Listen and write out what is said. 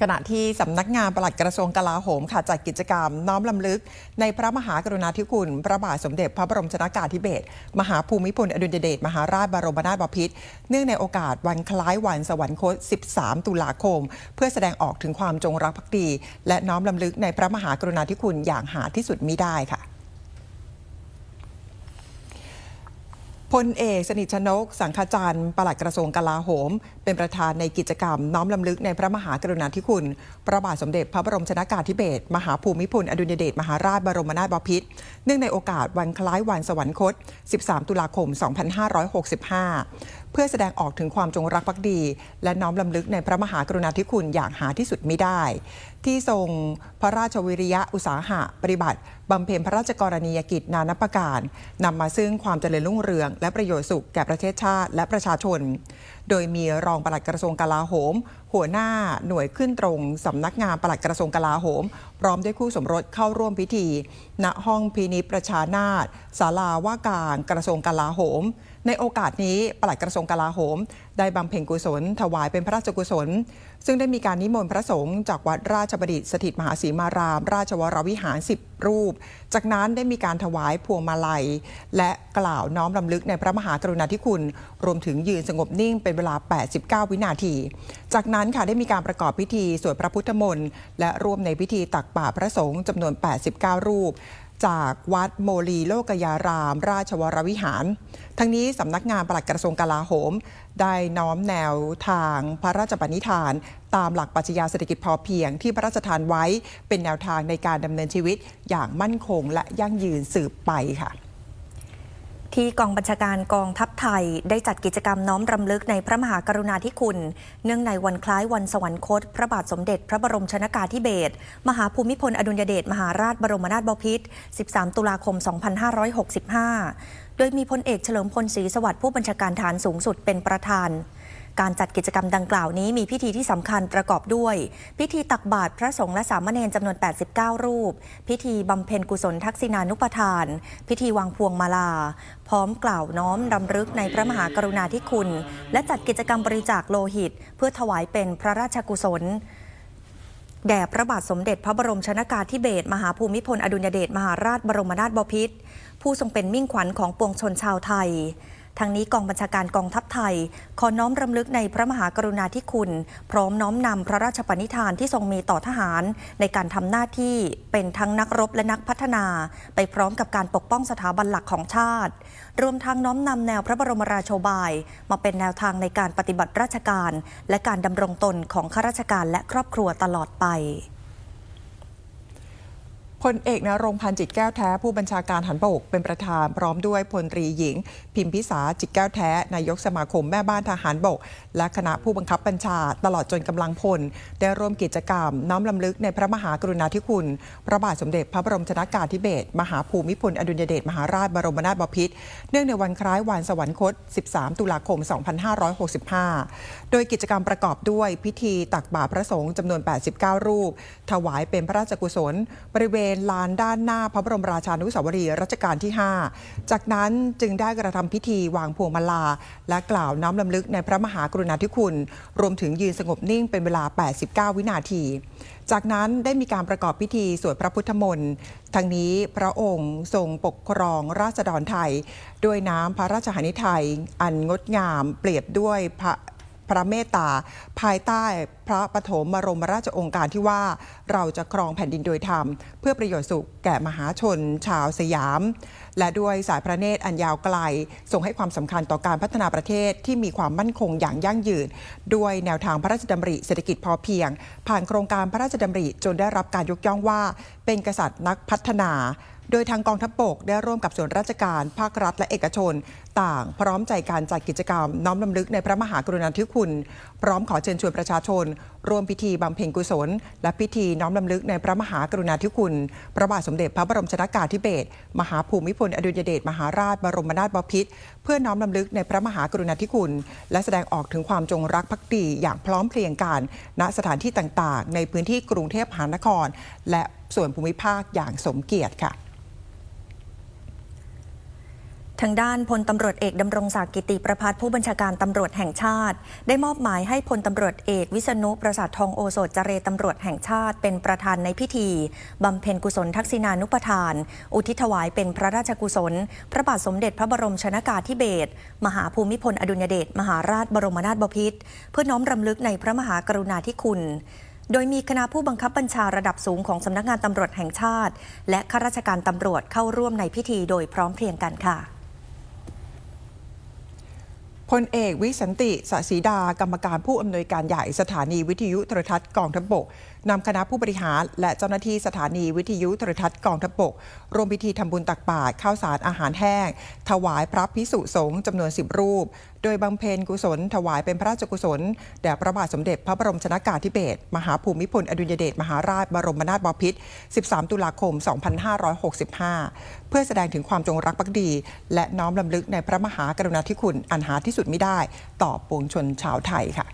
ขณะที่สำนักงานปลัดกระทรวงกลาโหมค่ะจัดกิจกรรมน้อมลำลึก ในพระมหากรุณาธิคุณ พระบาทสมเด็จพระบรมชนากาธิเบศรมหาภูมิพลอดุลยเดชมหาราชบรมนาถบพิตรเนื่องในโอกาสวันคล้ายวันสวรรคต 13 ตุลาคม เพื่อแสดงออกถึงความจงรักภักดี และน้อมลำลึกในพระมหากรุณาธิคุณอย่างหาที่สุดมิได้ค่ะ พลเอกสนิทชนก สังขจันทร์ปลัดกระทรวงกลาโหม เป็นประธานในกิจกรรม น้อมลำลึกในพระมหากรุณาธิคุณ พระบาทสมเด็จพระบรมชนากาธิเบศรมหาภูมิพลอดุลยเดชมหาราชบรมนาถบพิตรเนื่องในโอกาสวันคล้ายวันสวรรคต 13 ตุลาคม 2565 เพื่อแสดงออกถึงความจงรักภักดี และน้อมลำลึกในพระมหากรุณาธิคุณอย่างหาที่สุดมิได้ ที่ทรงพระราชวิริยะอุตสาหะ ปฏิบัติบำเพ็ญพระราชกรณียกิจนานับประการนำมาซึ่งความเจริญรุ่งเรือง และประโยชน์สุขแก่ประเทศชาติและประชาชนโดยมีรองปลัดกระทรวงกลาโหม หัวหน้าหน่วยขึ้นตรงสำนักงานปลัดกระทรวงกลาโหม พร้อมด้วยคู่สมรสเข้าร่วมพิธี ณห้องพินิจประชานาถศาลาว่าการกระทรวงกลาโหม ในโอกาสนี้ปลัดกระทรวงกลาโหมได้บำเพ็ญกุศล ถวายเป็นพระราชกุศล ซึ่งได้มีการนิมนต์พระสงฆ์จากวัดราชบดิตสถิตมหาศรีมาราม ราชวรวิหาร 10 รูป จากนั้นได้มีการถวายพวงมาลัย และกล่าวน้อมรำลึกในพระมหากรุณาธิคุณ รวมถึงยืนสงบนิ่งเป็นเวลา 89 วินาที จากนั้นค่ะได้มีการประกอบพิธีสวดพระพุทธมนต์และร่วมในพิธีตักบาตรพระสงฆ์จำนวน 89 รูป จากวัดโมลีโลกยาราม ราชวรวิหาร ทั้งนี้สำนักงานปลัดกระทรวงกลาโหม ได้น้อมแนวทางพระราชบัณิธาน ตามหลักปรัชญาเศรษฐกิจพอเพียงที่พระราชทานไว้เป็นแนวทางในการดำเนินชีวิตอย่างมั่นคงและยั่งยืนสืบไปค่ะ ที่กองบัญชาการกองทัพไทย ได้จัดกิจกรรมน้อมรำลึกในพระมหากรุณาธิคุณ เนื่องในวันคล้ายวันสวรรคต พระบาทสมเด็จพระบรมชนากาธิเบศรมหาภูมิพลอดุลยเดชมหาราชบรมนาถบพิตร 13 ตุลาคม 2565 โดยมีพลเอกเฉลิมพลศรีสวัสดิ์ผู้บัญชาการฐานสูงสุดเป็นประธาน การจัดกิจกรรมดังกล่าวนี้มีพิธีที่สำคัญประกอบด้วย พิธีตักบาตรพระสงฆ์และสามเณรจำนวน 89 รูป พิธีบำเพ็ญกุศลทักษิณานุปทาน พิธีวางพวงมาลา พร้อมกล่าวน้อมรำลึกในพระมหากรุณาธิคุณ และจัดกิจกรรมบริจาคโลหิต เพื่อถวายเป็นพระราชกุศลแด่พระบาทสมเด็จพระบรมชนากาธิเบศรมหาภูมิพลอดุลยเดชมหาราชบรมนาถบพิตรผู้ทรงเป็นมิ่งขวัญของปวงชนชาวไทย ทั้งนี้กองบัญชาการกองทัพไทย ขอน้อมรำลึกในพระมหากรุณาธิคุณ พร้อมน้อมนำพระราชปณิธานที่ทรงมีต่อทหาร ในการทำหน้าที่เป็นทั้งนักรบและนักพัฒนา ไปพร้อมกับการปกป้องสถาบันหลักของชาติ รวมทั้งน้อมนำแนวพระบรมราโชบาย มาเป็นแนวทางในการปฏิบัติราชการ และการดำรงตนของข้าราชการและครอบครัวตลอดไป พลเอกนรงพันธ์จิตแก้วแท้ผู้บัญชาการหันบกเป็นประธานพร้อมด้วยพลตรีหญิง พิมพิสาจิตแก้วแท้นายกสมาคมแม่บ้านทหารบก และคณะผู้บังคับบัญชาตลอดจนกำลังพล ได้ร่วมกิจกรรม น้อมลำลึกในพระมหากรุณาธิคุณ พระบาทสมเด็จพระบรมชนากาธิเบศรมหาภูมิพลอดุลยเดชมหาราชบรมนาถบพิตรเนื่องในวันคล้ายวันสวรรคต 13 ตุลาคม 2565 โดยกิจกรรมประกอบด้วยพิธีตักบาตรพระสงฆ์จำนวน 89 รูป ถวายเป็นพระราชกุศล บริเวณลานด้านหน้าพระบรมราชานุสาวรีย์รัชกาลที่ 5 จากนั้นจึงได้กระทำพิธีวางพวงมาลา และกล่าวน้อมลำลึกในพระมหากรุณาธิคุณ รวมถึงยืนสงบนิ่งเป็นเวลา 89 วินาที จากนั้นได้มีการประกอบพิธีสวดพระพุทธมนต์ทั้งนี้พระองค์ทรงปกครองราษฎรไทย ด้วยน้ำพระราชหฤทัยอันงดงามเปรียบด้วยพระ พระเมตตา ภายใต้พระปฐมบรมราชองค์การที่ว่าเราจะครองแผ่นดินโดยธรรม เพื่อประโยชน์สุขแก่มหาชน ชาวสยาม และด้วยสายพระเนตรอันยาวไกลส่งให้ความสำคัญต่อการพัฒนาประเทศที่มีความมั่นคงอย่างยั่งยืน ด้วยแนวทางพระราชดำริเศรษฐกิจพอเพียง ผ่านโครงการพระราชดำริจนได้รับการยกย่องว่า เป็นกษัตริย์นักพัฒนา โดยทางกองทัพบกได้ร่วมกับส่วนราชการ ภาครัฐและเอกชน ต่างพร้อมใจการจัดกิจกรรม น้อมลำลึกในพระมหากรุณาธิคุณ พร้อมขอเชิญชวนประชาชน ร่วมพิธีบำเพ็ญกุศล และพิธีน้อมลำลึกในพระมหากรุณาธิคุณ พระบาทสมเด็จพระบรมชนากาธิเบศรมหาภูมิพลอดุลยเดชมหาราชบรมนาถบพิตรเพื่อน้อมลำลึกในพระมหากรุณาธิคุณ และแสดงออกถึงความจงรักภักดีอย่างพร้อมเพรียงกัน ณสถานที่ต่างๆ ในพื้นที่กรุงเทพมหานคร และส่วนภูมิภาคอย่างสมเกียรติค่ะ ทางด้านพลตำรวจเอกดำรงศักดิ์กิติประพัฒน์ผู้บัญชาการตำรวจแห่งชาติ ได้มอบหมายให้พลตำรวจเอกวิษณุประสาททองโอสถเจรตำรวจแห่งชาติ เป็นประธานในพิธีบำเพ็ญกุศลทักษิณานุปทาน อุทิศถวายเป็นพระราชกุศล พระบาทสมเด็จพระบรมชนากาธิเบศรมหาภูมิพลอดุลยเดชมหาราชบรมนาถบพิตรเพื่อน้อมรำลึกในพระมหากรุณาธิคุณโดยมีคณะผู้บังคับบัญชาระดับสูงของสำนักงานตำรวจแห่งชาติ และข้าราชการตำรวจเข้าร่วมในพิธีโดยพร้อมเพรียงกันค่ะ พลเอกวิสันติสศีดากรรมการผู้อำนวยการใหญ่สถานีวิทยุโทรทัศน์กองทัพบก นำคณะผู้บริหาร และเจ้าหน้าที่สถานีวิทยุโทรทัศน์กองทัพบกร่วมพิธีทำบุญตักบาตรข้าวสารอาหารแห้ง ถวายพระพิสุสงฆ์จำนวน10รูป โดยบำเพ็ญกุศล ถวายเป็นพระราชกุศลแด่พระบาทสมเด็จพระบรมชนากาธิเบศรมหาภูมิพลอดุลยเดชมหาราชบรมนาถบพิตร 13 ตุลาคม 2565 เพื่อแสดงถึงความจงรักภักดี และน้อมรำลึกในพระมหากรุณาธิคุณอันหาที่สุดไม่ได้ ต่อปวงชนชาวไทยค่ะ